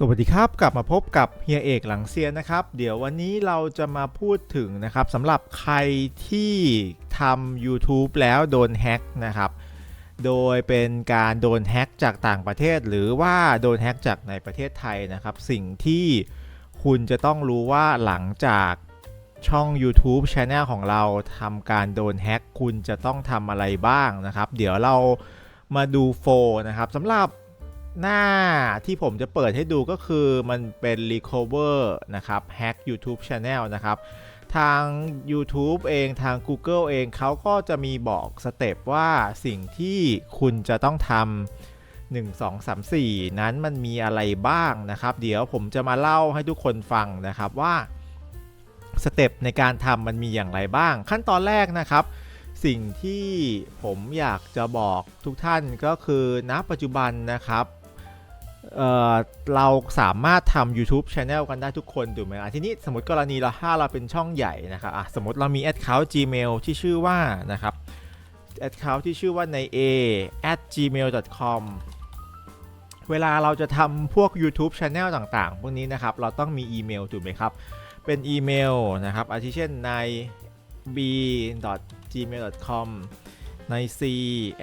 สวัสดีครับกลับมาพบกับเฮียเอกหลังเซียนนะครับ เดี๋ยววันนี้เราจะมาพูดถึงนะครับสำหรับใครที่ทำ YouTube แล้วโดนแฮ็กนะครับ โดยเป็นการโดนแฮ็กจากต่างประเทศ หรือว่าโดนแฮ็กจากในประเทศไทยนะครับ สิ่งที่คุณจะต้องรู้ว่าหลังจากช่อง YouTube Channel ของเราทำการโดนแฮ็กคุณจะต้องทำอะไรบ้างนะครับ เดี๋ยวเรามาดูโฟนะครับสำหรับ หน้าที่ผมจะเปิดให้ดูก็คือมันเป็น recover นะครับ hack YouTube channel นะครับทาง YouTube เองทาง Google เองเขาก็จะมีบอกสเต็ปว่าสิ่งที่คุณจะต้องทำ1 2 3 4 นั้นมันมีอะไรบ้างนะครับ เดี๋ยวผมจะมาเล่าให้ทุกคนฟังนะครับว่าสเต็ปในการทำมันมีอย่างไรบ้าง ขั้นตอนแรกนะครับ สิ่งที่ผมอยากจะบอกทุกท่านก็คือณปัจจุบันนะครับ เเราสามารถทำ YouTube Channel กันได้ทุกคนถูกไหมอะทีนี้สมมติกรณีเราถ้าเราเป็นช่องใหญ่นะครับอะสมมติเรามี Account Gmail ที่ชื่อว่านะครับ Account ที่ชื่อว่าใน a at gmail.com เวลาเราจะทำพวก YouTube Channel ต่างๆ พวกนี้นะครับ เราต้องมีอีเมลถูกไหมครับ เป็นอีเมลนะครับอาทิเช่นใน b gmail.com ใน c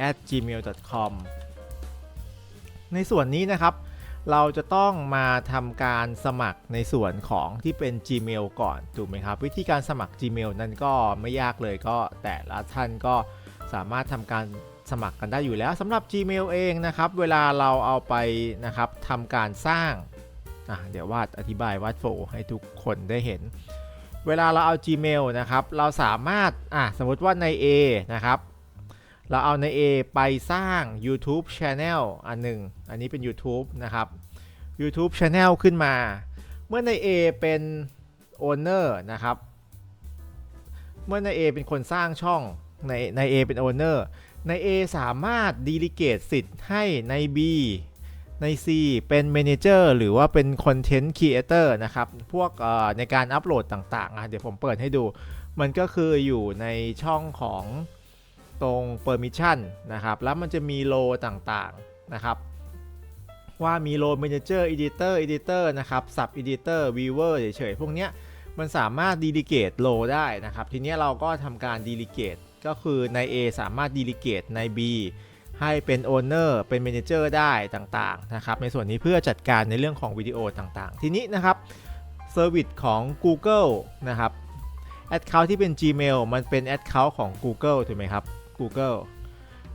at gmail.com ในส่วนนี้นะครับ เราจะต้องมาทำการสมัครในส่วนของที่เป็น Gmail ก่อนถูกไหมครับ วิธีการสมัคร Gmail นั้นก็ไม่ยากเลยก็แต่ละท่านก็สามารถทำการสมัครกันได้อยู่แล้วสำหรับ Gmail เองนะครับ เวลาเราเอาไปนะครับทำการสร้างเดี๋ยววาดอธิบายวาดโฟให้ทุกคนได้เห็น เวลาเราเอา Gmail นะครับ เราสามารถอะสมมติว่าใน A นะครับ เราเอาใน A ไปสร้าง YouTube Channel อันหนึ่ง อันนี้เป็น YouTube นะครับ YouTube Channel ขึ้นมา เมื่อใน A เป็น Owner นะครับ เมื่อใน A เป็นคนสร้างช่อง ในใน A เป็น Owner ใน A สามารถ delegate สิทธิ์ให้ใน B ใน C เป็น Manager หรือว่าเป็น Content Creator นะครับ พวกเอ่อในการอัปโหลดต่างๆ เดี๋ยวผมเปิดให้ดู มันก็คืออยู่ในช่องของ ตรง Permission นะครับ แล้วมันจะมีโลต่างๆนะครับ ว่ามีโล Manager Editor Editor นะครับ Sub Editor Viewer เฉยๆ พวกเนี้ยมันสามารถ delegate โลได้นะครับ ทีนี้เราก็ทำการ delegate ก็คือใน A สามารถ delegate ใน B ให้เป็น Owner เป็น Manager ได้ต่างๆนะครับ ในส่วนนี้เพื่อจัดการในเรื่องของวิดีโอต่างๆ ทีนี้นะครับ Service ของ Google นะครับ Account ที่เป็น Gmail มันเป็น Account ของ Google ถูกไหมครับ Google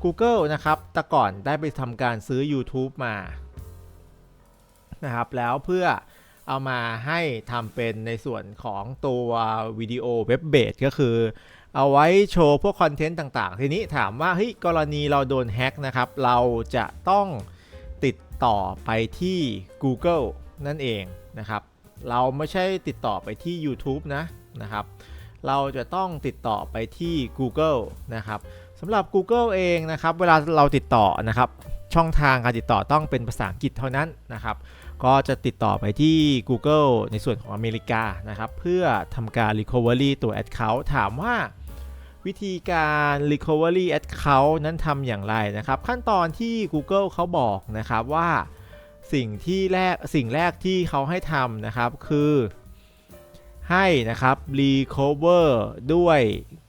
Google นะครับแต่ก่อนได้ไปทำการซื้อ YouTube มานะครับแล้วเพื่อเอามาให้ทำเป็นในส่วนของตัววิดีโอเว็บเบสก็คือ เอาไว้โชว์พวกคอนเทนต์ต่างๆ ทีนี้ถามว่าเฮ้ยกรณีเราโดนแฮ็กนะครับ เราจะต้องติดต่อไปที่ Google นั่นเองนะครับ เราไม่ใช่ติดต่อไปที่ YouTube นะนะครับ เราจะต้องติดต่อไปที่ Google นะครับ สำหรับ Google เองนะครับเวลาเราติดต่อนะครับช่องทางการติดต่อต้องเป็นภาษาอังกฤษเท่านั้นนะครับ ก็จะติดต่อไปที่ Google ในส่วนของอเมริกานะครับเพื่อทำการ Recovery ตัว Account ถามว่าวิธีการ Recovery Account นั้นทำอย่างไรนะครับ ขั้นตอนที่ Google เขาบอกนะครับว่าสิ่งที่แรกสิ่งแรกที่เขาให้ทำนะครับคือ ให้นะครับ recover ด้วย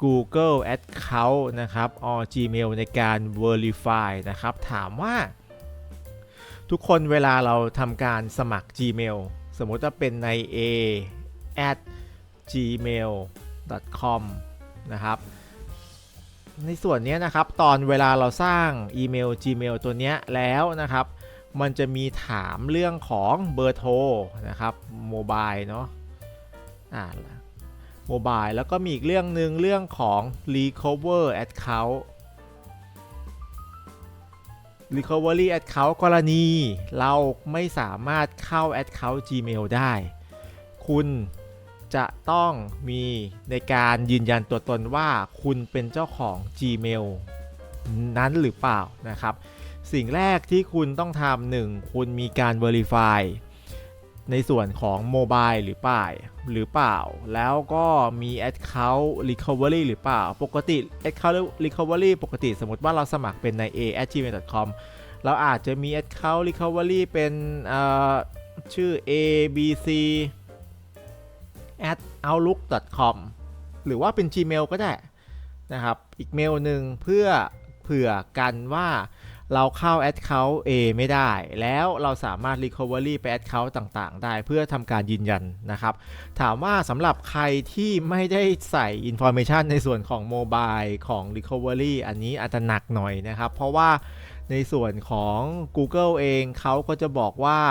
Google Account นะครับ or Gmail ในการ verify นะครับ ถามว่า ทุกคนเวลาเราทำการสมัคร Gmail สมมติว่าเป็นใน a at gmail com นะครับ ในส่วนนี้นะครับ ตอนเวลาเราสร้างอีเมล Gmail ตัวนี้แล้วนะครับ มันจะมีถามเรื่องของเบอร์โทรนะครับโมบายเนาะ อ่าโมบายแล้วก็มีอีกเรื่องหนึ่งเรื่องของ recover account recovery account กรณี เราไม่สามารถเข้า account Gmail ได้ คุณจะต้องมีในการยืนยันตัวตนว่าคุณเป็นเจ้าของ Gmail นั้นหรือเปล่านะครับ สิ่งแรกที่คุณต้องทำหนึ่งคุณมีการ Verify ในส่วนของโมบายหรือปล่าหรือเปล่า แล้วก็มี Account Recovery หรือเปล่า ปกติ Account Recovery ปกติสมมติว่าเราสมัครเป็นใน a gmail com เราอาจจะมี Account Recovery เป็นชื่อ abc at outlook com หรือว่าเป็น Gmail ก็ได้นะครับ อีกเมลหนึ่งเพื่อเผื่อกันว่า เราเข้า Account A ไม่ได้ แล้วเราสามารถ Recovery ไป Account ต่างๆ ได้เพื่อทำการยืนยันนะครับ ถามว่าสำหรับใครที่ไม่ได้ใส่ Information ในส่วนของโมบายของ Recovery อันนี้อาจจะหนักหน่อยนะครับ เพราะว่าในส่วนของ Google เองเขาก็จะบอกว่า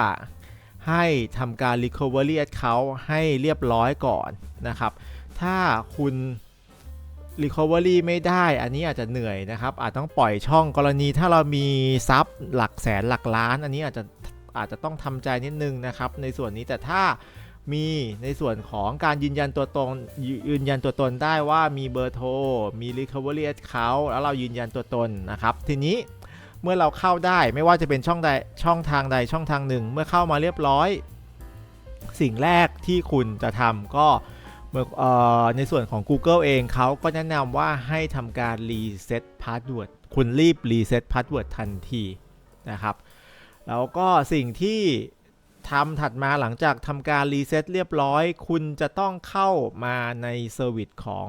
ให้ทำการ Recovery Account ให้เรียบร้อยก่อนนะครับ ถ้าคุณ Recovery ไม่ได้ อันนี้อาจจะเหนื่อยนะครับ อาจต้องปล่อยช่องกรณีถ้าเรามีซับหลักแสนหลักล้าน อันนี้อาจจะอาจจะต้องทำใจนิดนึงนะครับ ในส่วนนี้แต่ถ้ามีในส่วนของการยืนยันตัวตนยยืนยันตัวตนได้ว่ามีเบอร์โทร มี Recovery Account แล้วเรายืนยันตัวตนนะครับ ทีนี้เมื่อเราเข้าได้ไม่ว่าจะเป็นช่องใดช่องทางใดช่องทางหนึ่ง เมื่อเข้ามาเรียบร้อย สิ่งแรกที่คุณจะทำก็ ในส่วนของ Google เองเขาก็แนะนำว่าให้ทำการรีเซ็ตพาสเวิร์ดคุณรีบรีเซ็ตพาสเวิร์ดทันทีนะครับ แล้วก็สิ่งที่ทำถัดมาหลังจากทำการรีเซ็ตเรียบร้อย คุณจะต้องเข้ามาในเซอร์วิสของ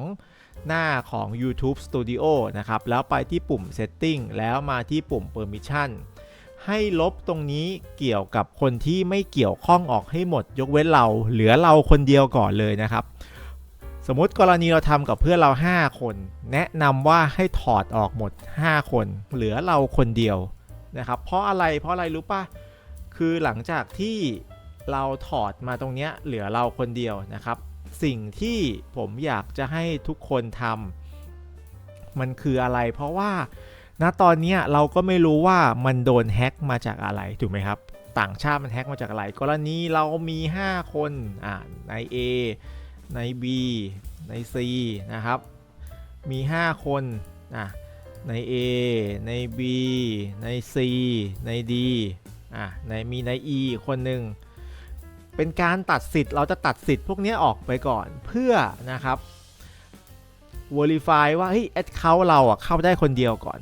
หน้าของ YouTube Studio นะครับ แล้วไปที่ปุ่ม Setting แล้วมาที่ปุ่ม Permission ให้ลบตรงนี้เกี่ยวกับคนที่ไม่เกี่ยวข้องออกให้หมด ยกเว้นเราเหลือเราคนเดียวก่อนเลยนะครับ สมมติกรณีเราทำกับเพื่อนเรา 5 คน แนะนำว่าให้ถอดออกหมด 5 คน เหลือเราคนเดียวนะครับ เพราะอะไรเพราะอะไรรู้ปะคือหลังจากที่เราถอดมาตรงเนี้ยเหลือเราคนเดียวนะครับ สิ่งที่ผมอยากจะให้ทุกคนทำมันคืออะไร เพราะว่าณตอนนี้เราก็ไม่รู้ว่ามันโดนแฮ็กมาจากอะไรถูกไหมครับ ต่างชาติมันแฮ็กมาจากอะไร กรณีเรามี 5 คนอ่าใน A ใน B ใน C นะครับ มี 5 คนอะใน A ใน B ใน C ใน D อะในมีใน E คนหนึ่งเป็นการตัดสิทธิ์เราจะตัดสิทธิ์พวกนี้ออกไปก่อนเพื่อนะครับ verify ว่าเฮ้ย account เราอะเข้าได้คนเดียวก่อน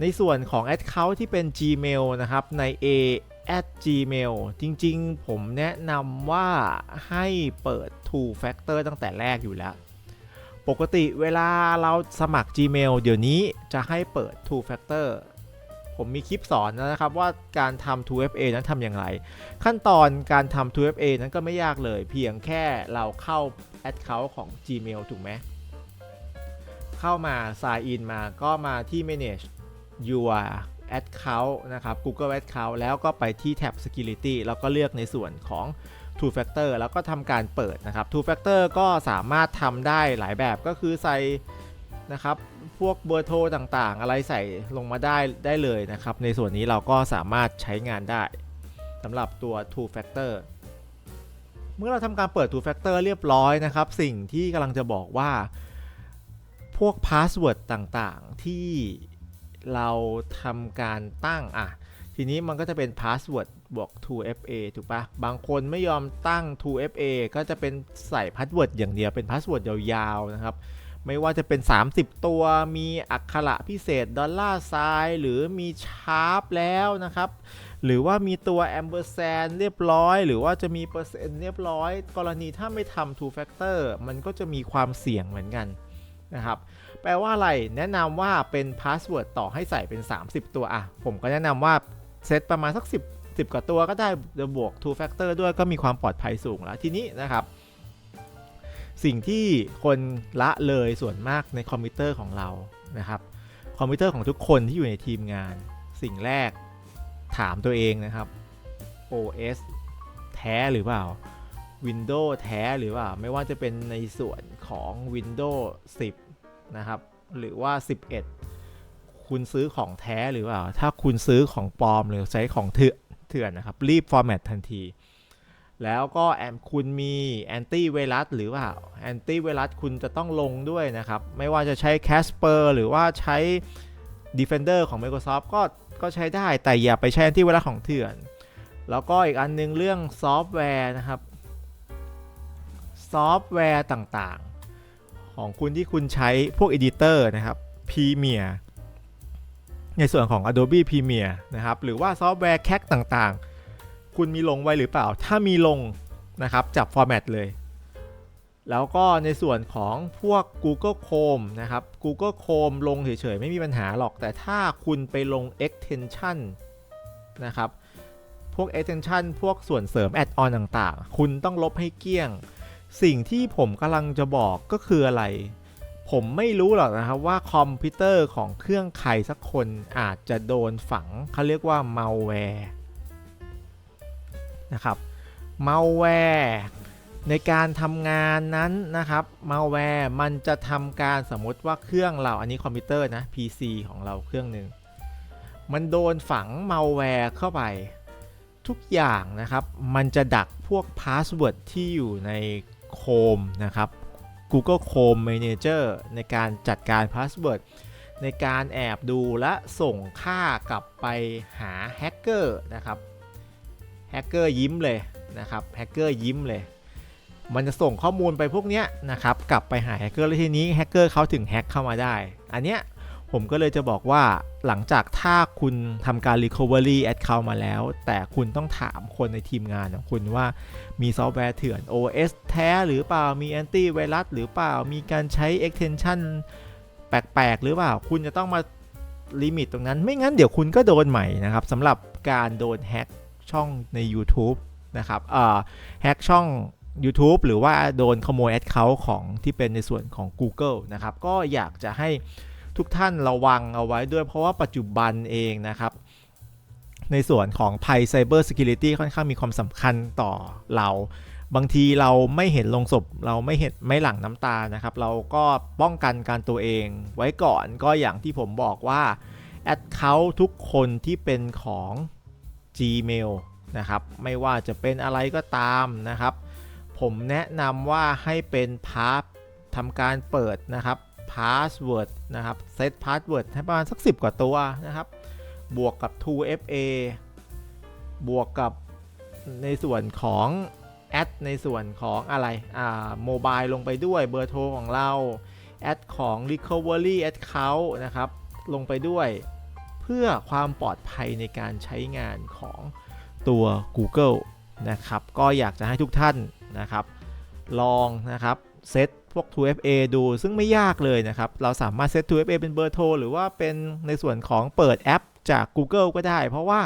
ในส่วนของ Account ที่เป็น Gmail นะครับใน a at gmail จริงๆ ผมแนะนำว่าให้เปิด two factor ตั้งแต่แรกอยู่แล้ว ปกติเวลาเราสมัคร Gmail เดี๋ยวนี้จะให้เปิด two factor ผมมีคลิปสอนนะครับว่าการทำ 2FA นั้นทำอย่างไร ขั้นตอนการทำ 2FA นั้นก็ไม่ยากเลย เพียงแค่เราเข้า Account ของ Gmail ถูกไหม เข้ามา sign in มาก็มาที่ manage your account นะครับ Google Account แล้วก็ไปที่แท็บ security แล้วก็เลือกในส่วนของ two factor แล้วก็ทำการเปิดนะครับ two factor ก็สามารถทำได้หลายแบบก็คือใส่นะครับพวกเบอร์โทรต่างๆ อะไรใส่ลงมาได้ได้เลยนะครับ ในส่วนนี้เราก็สามารถใช้งานได้สำหรับตัว two factor เมื่อเราทำการเปิด two factor เรียบร้อยนะครับ สิ่งที่กำลังจะบอกว่า พวกพาสเวิร์ดต่างๆ ที่ เราทำการตั้งอะทีนี้มันก็จะเป็นพาสเวิร์ดบวก 2FA ถูกปะบางคนไม่ยอมตั้ง 2FA ก็จะเป็นใส่พาสเวิร์ดอย่างเดียวเป็นพาสเวิร์ดยาวๆนะครับ ไม่ว่าจะเป็น 30 ตัวมีอักขระพิเศษดอลลาร์ไซน์หรือมีชาร์ปแล้วนะครับ หรือว่ามีตัวแอมเบอร์แซนเรียบร้อย หรือว่าจะมีเปอร์เซ็นต์เรียบร้อย กรณีถ้าไม่ทำ two factor มันก็จะมีความเสี่ยงเหมือนกันนะครับ แปลว่าอะไรแนะนำว่าเป็นพาสเวิร์ดต่อให้ใส่เป็น 30 ตัวอะผมก็แนะนำว่าเซตประมาณสัก 10 10 กว่าตัวก็ได้เดี๋ยวบวก two factor ด้วยก็มีความปลอดภัยสูงแล้วทีนี้นะครับ สิ่งที่คนละเลยส่วนมากในคอมพิวเตอร์ของเรานะครับคอมพิวเตอร์ของทุกคนที่อยู่ในทีมงาน สิ่งแรกถามตัวเองนะครับ OS แท้หรือเปล่า Windows แท้หรือเปล่า ไม่ว่าจะเป็นในส่วนของ Windows 10 นะครับ หรือว่า 11 คุณซื้อของแท้หรือเปล่า ถ้าคุณซื้อของปลอมหรือใช้ของเถื่อนนะครับ รีบฟอร์แมตทันที แล้วก็แอมคุณมีแอนตี้ไวรัสหรือเปล่าแอนตี้ไวรัสคุณจะต้องลงด้วยนะครับ ไม่ว่าจะใช้ Casper หรือว่าใช้ Defender ของ Microsoft ก็ก็ใช้ได้แต่อย่าไปใช้แอนตี้ไวรัสของเถื่อน แล้วก็อีกอันนึงเรื่องซอฟต์แวร์นะครับซอฟต์แวร์ต่าง ของคุณที่คุณใช้พวก Editor นะครับ Premiere ในส่วนของ Adobe Premiere นะครับ หรือว่าซอฟต์แวร์แค c ต่างๆ คุณมีลงไว้หรือเปล่า ถ้ามีลงนะครับ จับฟอร์แมตเลย แล้วก็ในส่วนของพวก Google Chrome นะครับ Google Chrome ลงเฉยๆ ไม่มีปัญหาหรอก แต่ถ้าคุณไปลง extension นะครับ พวก extension พวกส่วนเสริม add-on ต่างๆ คุณต้องลบให้เกลี้ยง สิ่งที่ผมกำลังจะบอกก็คืออะไร ผมไม่รู้หรอกนะครับว่าคอมพิวเตอร์ของเครื่องใครสักคนอาจจะโดนฝังเขาเรียกว่า malware นะครับ malware ในการทำงานนั้นนะครับ malware มันจะทำการสมมติว่าเครื่องเราอันนี้คอมพิวเตอร์นะ PC ของเราเครื่องหนึ่งมันโดนฝัง malware เข้าไปทุกอย่างนะครับ มันจะดักพวกพาสเวิร์ดที่อยู่ใน Chrome นะครับ Google Chrome Manager ในการจัดการพาสเวิร์ดในการแอบดูและส่งค่ากลับไปหาแฮกเกอร์นะครับแฮกเกอร์ยิ้มเลยนะครับแฮกเกอร์ยิ้มเลย มันจะส่งข้อมูลไปพวกเนี้ยนะครับกลับไปหาแฮกเกอร์แล้วทีนี้แฮกเกอร์เขาถึงแฮกเข้ามาได้ อันเนี้ย ผมก็เลยจะบอกว่าหลังจากถ้าคุณทำการ Recovery Account มาแล้ว แต่คุณต้องถามคนในทีมงานของคุณว่ามีซอฟต์แวร์เถื่อน OS แท้หรือเปล่า มีแอนตี้ไวรัสหรือเปล่า มีการใช้ extension แปลกๆ หรือเปล่า คุณจะต้องมาลิมิตตรงนั้น ไม่งั้นเดี๋ยวคุณก็โดนใหม่นะครับสำหรับการโดนแฮ็กช่องใน YouTube นะครับแฮ็กช่อง YouTube หรือว่าโดนขโมยแอดเคาท์ของที่เป็นในส่วนของ Google นะครับ ก็อยากจะให้ ทุกท่านระวังเอาไว้ด้วยเพราะว่าปัจจุบันเองนะครับในส่วนของภัย Cyber Security ค่อนข้างมีความสำคัญต่อเรา บางทีเราไม่เห็นลงศพเราไม่เห็นไม่หลั่งน้ำตานะครับ เราก็ป้องกันการตัวเองไว้ก่อนก็อย่างที่ผมบอกว่าแอดเคาท์ทุกคนที่เป็นของ Gmail นะครับ ไม่ว่าจะเป็นอะไรก็ตามนะครับ ผมแนะนำว่าให้เป็นพาร์ททำการเปิดนะครับ พาสเวิร์ดนะครับเซตพาสเวิร์ดให้ประมาณสัก 10 กว่าตัวนะครับ บวกกับ 2FA บวกกับในส่วนของแอดในส่วนของอะไร อ่า โมบายลงไปด้วย เบอร์โทรของเรา แอดของ Recovery Account นะครับ ลงไปด้วย เพื่อความปลอดภัยในการใช้งานของตัว Google นะครับ ก็อยากจะให้ทุกท่านนะครับ ลองนะครับ เซตพวก 2FA ดูซึ่งไม่ยากเลยนะครับ เราสามารถเซต 2FA เป็นเบอร์โทรหรือว่าเป็นในส่วนของเปิดแอปจาก Google ก็ได้ เพราะว่า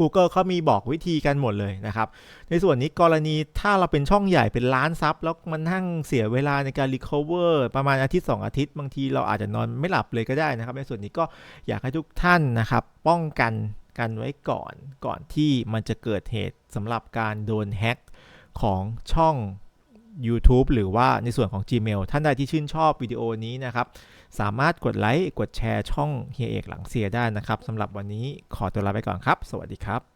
Google เขามีบอกวิธีกันหมดเลยนะครับ ในส่วนนี้กรณีถ้าเราเป็นช่องใหญ่เป็นล้านซับแล้วมันนั่งเสียเวลาในการ recover ประมาณอาทิตย์ 2 อาทิตย์ บางทีเราอาจจะนอนไม่หลับเลยก็ได้นะครับ ในส่วนนี้ก็อยากให้ทุกท่านนะครับ ป้องกันกันไว้ก่อนก่อนที่มันจะเกิดเหตุสำหรับการโดนแฮ็กของช่อง YouTube หรือว่าในส่วนของ Gmail ท่านใดที่ชื่นชอบวิดีโอนี้นะครับ สามารถกดไลค์ กดแชร์ช่องเฮียเอกหลังเสียได้นะครับสำหรับวันนี้ขอตัวลาไปก่อนครับ สวัสดีครับ